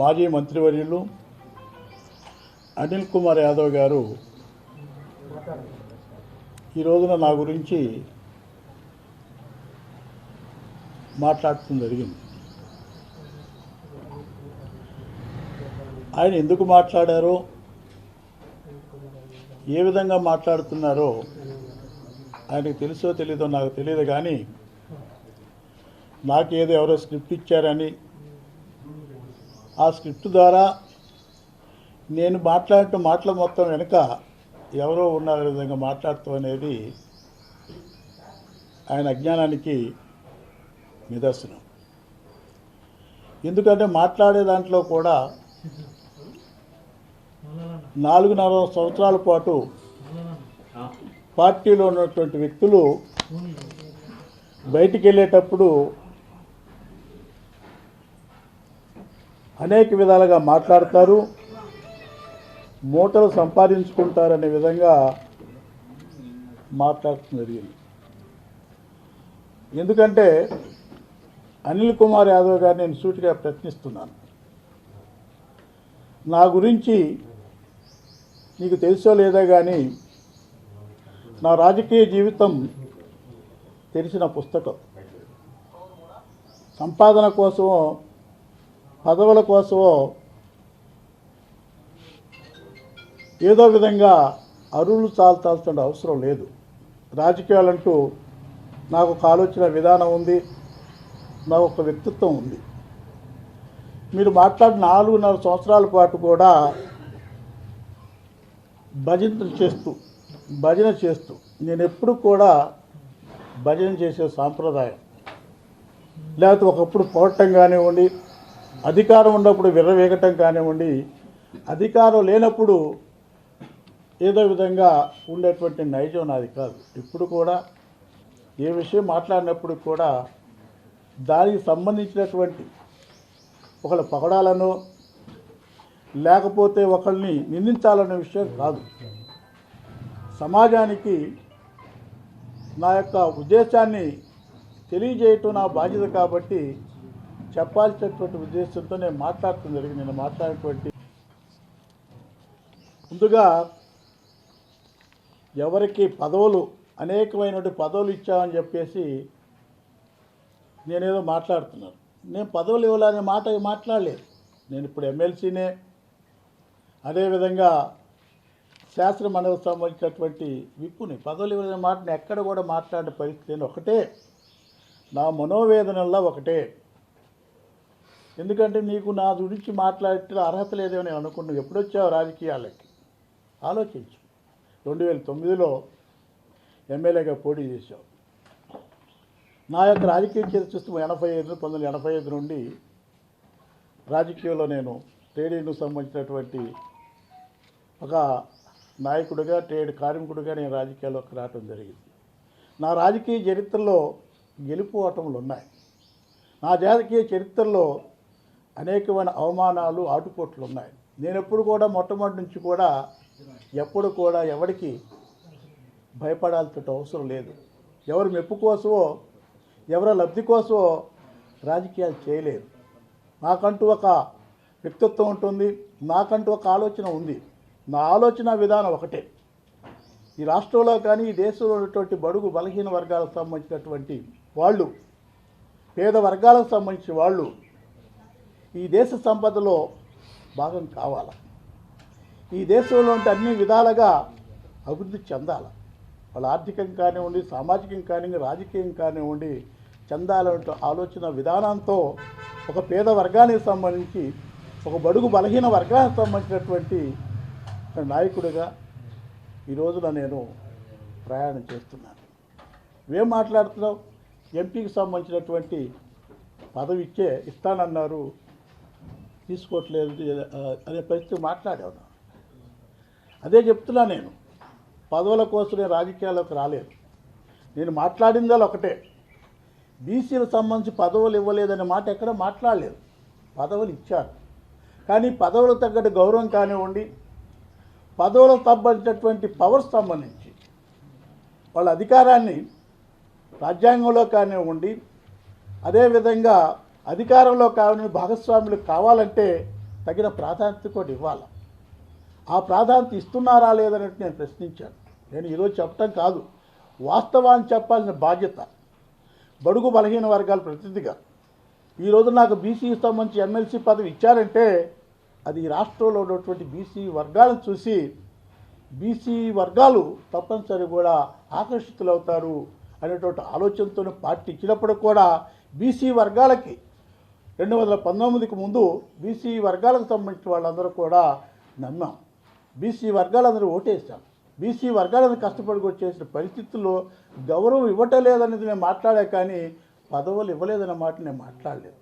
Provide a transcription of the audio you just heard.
మాజీ మంత్రివర్యులు అనిల్ కుమార్ యాదవ్ గారు ఈ రోజున నా గురించి మాట్లాడటం జరిగింది. ఆయన ఎందుకు మాట్లాడారో ఏ విధంగా మాట్లాడుతున్నారో ఆయనకు తెలుసో తెలీదో నాకు తెలియదు కానీ నాకేదో ఎవరో స్క్రిప్ట్ ఇచ్చారని ఆ స్క్రిప్ట్ ద్వారా నేను మాట్లాడిన మాటల మొత్తం వెనుక ఎవరో ఉన్న విధంగా మాట్లాడటం అనేది ఆయన అజ్ఞానానికి నిదర్శనం. ఎందుకంటే మాట్లాడే దాంట్లో కూడా నాలుగున్నర సంవత్సరాల పాటు పార్టీలో ఉన్నటువంటి వ్యక్తులు బయటికి వెళ్ళేటప్పుడు అనేక విధాలుగా మాట్లాడతారు మూటలు సంపాదించుకుంటారనే విధంగా మాట్లాడటం జరిగింది. ఎందుకంటే అనిల్ కుమార్ యాదవ్ గారు నేను సూటిగా ప్రశ్నిస్తున్నాను. నా గురించి నీకు తెలుసో లేదో కానీ నా రాజకీయ జీవితం తెలిసిన పుస్తకం. సంపాదన కోసమో పదవుల కోసమో ఏదో విధంగా అరువులు చాల్చాల్సిన అవసరం లేదు. రాజకీయాలంటూ నాకు ఒక ఆలోచన విధానం ఉంది నాకు ఒక వ్యక్తిత్వం ఉంది. మీరు మాట్లాడిన నాలుగున్నర సంవత్సరాల పాటు కూడా భజన చేస్తూ భజన చేస్తూ నేను ఎప్పుడు కూడా భజన చేసే సాంప్రదాయం. లేకపోతే ఒకప్పుడు పోవటం కానివ్వండి అధికారం ఉన్నప్పుడు విర్రవేగటం కానివ్వండి అధికారం లేనప్పుడు ఏదో విధంగా ఉండేటువంటి నైజం నాది కాదు. ఇప్పుడు కూడా ఏ విషయం మాట్లాడినప్పుడు కూడా దానికి సంబంధించినటువంటి ఒకళ్ళ పగడాలను లేకపోతే ఒకళ్ళని నిందించాలనే విషయం కాదు. సమాజానికి నా యొక్క ఉద్దేశాన్ని తెలియజేయటం నా బాధ్యత కాబట్టి చెప్పాల్సినటువంటి ఉద్దేశంతో నేను మాట్లాడటం జరిగింది. నేను మాట్లాడినటువంటి ముందుగా ఎవరికి పదవులు అనేకమైనటువంటి పదవులు ఇచ్చామని చెప్పేసి నేనేదో మాట్లాడుతున్నాను. నేను పదవులు ఇవ్వాలనే మాట మాట్లాడలేదు. నేను ఇప్పుడు ఎమ్మెల్సీనే. అదేవిధంగా శాస్త్ర మండలి సంబంధించినటువంటి విప్పుని పదవులు ఇవ్వాలనే మాటని ఎక్కడ కూడా మాట్లాడే పరిస్థితి నేను ఒకటే. నా మనోవేదనల్లో ఒకటే. ఎందుకంటే నీకు నా గురించి మాట్లాడే అర్హత లేదని అనుకున్నావు అనుకున్నాను. ఎప్పుడు వచ్చావు రాజకీయాలకి? ఆలోచించు. రెండు వేల తొమ్మిదిలో ఎమ్మెల్యేగా పోటీ చేశావు. నా యొక్క రాజకీయ చరిత్ర ఎనభై ఐదు పంతొమ్మిది వందల ఎనభై ఐదు నుండి రాజకీయంలో నేను ట్రేడ్ యూనియన్కు సంబంధించినటువంటి ఒక నాయకుడిగా ట్రేడ్ కార్మికుడిగా నేను రాజకీయాల్లోకి రావటం జరిగింది. నా రాజకీయ చరిత్రలో గెలుపు ఓటములు ఉన్నాయి. నా రాజకీయ చరిత్రలో అనేకమైన అవమానాలు ఆటుపోట్లు ఉన్నాయి నేను ఎప్పుడు కూడా మొట్టమొదటి నుంచి కూడా ఎప్పుడు కూడా ఎవరికి భయపడాల్సిన అవసరం లేదు. ఎవరి మెప్పు కోసమో ఎవరి లబ్ధి కోసమో రాజకీయాలు చేయలేదు. నాకంటూ ఒక వ్యక్తిత్వం ఉంటుంది నాకంటూ ఒక ఆలోచన ఉంది. నా ఆలోచన విధానం ఒకటే. ఈ రాష్ట్రంలో కానీ ఈ దేశంలో ఉన్నటువంటి బడుగు బలహీన వర్గాలకు సంబంధించినటువంటి వాళ్ళు పేద వర్గాలకు సంబంధించిన వాళ్ళు ఈ దేశ సంపదలో భాగం కావాలి. ఈ దేశంలో ఉంటే అన్ని విధాలుగా అభివృద్ధి చెందాలి. వాళ్ళ ఆర్థికం కానివ్వండి సామాజికం కానివ్వండి రాజకీయం కానివ్వండి చెందాలంటే ఆలోచన విధానంతో ఒక పేద వర్గానికి సంబంధించి ఒక బడుగు బలహీన వర్గానికి సంబంధించినటువంటి నాయకుడిగా ఈ రోజున నేను ప్రయాణం చేస్తున్నాను. ఏం మాట్లాడుతున్నావు? ఎంపీకి సంబంధించినటువంటి పదవి ఇచ్చే ఇస్తానన్నారు తీసుకోవట్లేదు అనే పరిస్థితి మాట్లాడాను అదే చెప్తున్నా నేను. పదవుల కోసం నేను రాజకీయాల్లోకి రాలేదు. నేను మాట్లాడిందాలు ఒకటే. బీసీలకు సంబంధించి పదవులు ఇవ్వలేదనే మాట ఎక్కడ మాట్లాడలేదు. పదవులు ఇచ్చారు. కానీ పదవులకు తగ్గట్టు గౌరవం కానివ్వండి పదవులకు సంబంధించినటువంటి పవర్స్ సంబంధించి వాళ్ళ అధికారాన్ని రాజ్యాంగంలో కానివ్వండి అదేవిధంగా అధికారంలో కాని భాగస్వాములు కావాలంటే తగిన ప్రాధాన్యత కూడా ఇవ్వాలి? ఆ ప్రాధాన్యత ఇస్తున్నారా లేదన్నట్టు నేను ప్రశ్నించాను. నేను ఈరోజు చెప్పటం కాదు. వాస్తవాన్ని చెప్పాల్సిన బాధ్యత బడుగు బలహీన వర్గాల ప్రతినిధిగా. ఈరోజు నాకు బీసీ సంబంధించి ఎమ్మెల్సీ పదవి ఇచ్చారంటే అది ఈ రాష్ట్రంలో ఉన్నటువంటి బీసీ వర్గాలను చూసి బీసీ వర్గాలు తప్పనిసరి కూడా ఆకర్షితులవుతారు అనేటువంటి ఆలోచనతో పార్టీ ఇచ్చినప్పుడు కూడా బీసీ వర్గాలకి రెండు వందల పంతొమ్మిదికి ముందు బీసీ వర్గాలకు సంబంధించిన వాళ్ళందరూ కూడా నమ్మాం. బీసీ వర్గాలందరూ ఓటేసాం బీసీ వర్గాలను కష్టపడి వచ్చేసిన పరిస్థితుల్లో గౌరవం ఇవ్వటం లేదనేది నేను మాట్లాడా కానీ పదవులు ఇవ్వలేదన్న మాట నేను మాట్లాడలేదు.